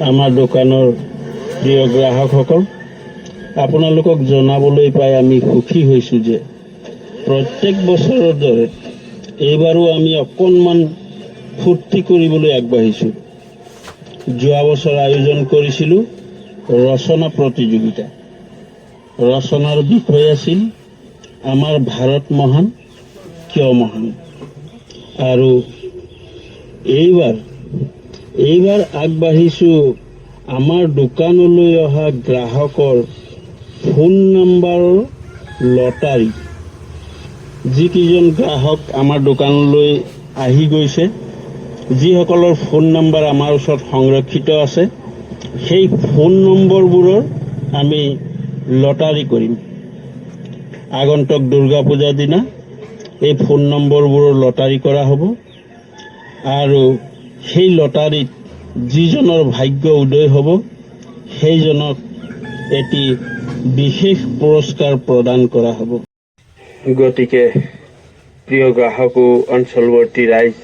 আমাৰ দোকানৰ প্ৰিয় গ্ৰাহকসকল, আপোনালোকক জনাবলৈ পাই আমি সুখী হৈছোঁ যে প্ৰত্যেক বছৰৰ দৰে এইবাৰো আমি অকণমান ফূৰ্তি কৰিবলৈ আগবাঢ়িছোঁ। যোৱা বছৰ আয়োজন কৰিছিলোঁ ৰচনা প্ৰতিযোগিতা। ৰচনাৰ বিষয় আছিল, আমাৰ ভাৰত মহান, কিয় মহান? আৰু এইবাৰ এইবাৰ আগবাঢ়িছোঁ। আমাৰ দোকানলৈ অহা গ্ৰাহকৰ ফোন নম্বৰৰ লটাৰী। যিকেইজন গ্ৰাহক আমাৰ দোকানলৈ আহি গৈছে, যিসকলৰ ফোন নম্বৰ আমাৰ ওচৰত সংৰক্ষিত আছে, সেই ফোন নম্বৰবোৰৰ আমি লটাৰী কৰিম। আগন্তুক দুৰ্গা পূজাৰ দিনা এই ফোন নম্বৰবোৰৰ লটাৰী কৰা হ'ব। আৰু সেই লটাৰীত যিজনৰ ভাগ্য উদয় হ'ব, সেইজনক এটি বিশেষ পুৰস্কাৰ প্ৰদান কৰা হ'ব। গতিকে, প্ৰিয় গ্ৰাহক, অঞ্চলৱৰ্তী ৰাইজ,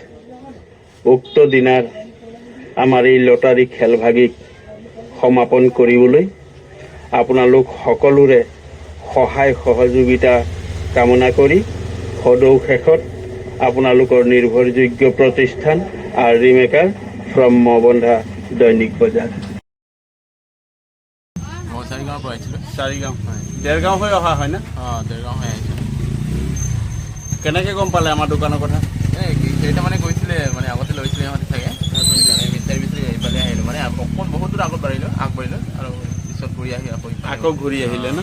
উক্ত দিনাৰ আমাৰ এই লটাৰী খেলভাগিক সমাপন কৰিবলৈ আপোনালোক সকলোৰে সহায় সহযোগিতা কামনা কৰি সদৌ শেষত আপোনালোকৰ নিৰ্ভৰযোগ্য প্ৰতিষ্ঠান আৰ ৰি মেকাৰ ফ্ৰম মবন্ধা দৈনিক বজাৰ মই চাৰিগাঁৱৰ পৰা আহিছিলোঁ চাৰিগাঁও হয় ডেৰগাঁও হৈ অহা হয় না? অঁ দেৰগাঁও হৈ আহিছিলোঁ কেনেকৈ গম পালে আমাৰ দোকানৰ কথা? এই কেইটা মানে কৈছিলে মানে আগতে লৈছিলে সিহঁতে চাগে। মানে বিচাৰি বিচাৰি এইফালে আহিলোঁ। মানে অকণ বহুত দূৰ আগত বাঢ়িলোঁ আগবাঢ়িলোঁ আৰু পিছত ঘূৰি আহি আকৌ ঘূৰি আহিলে না?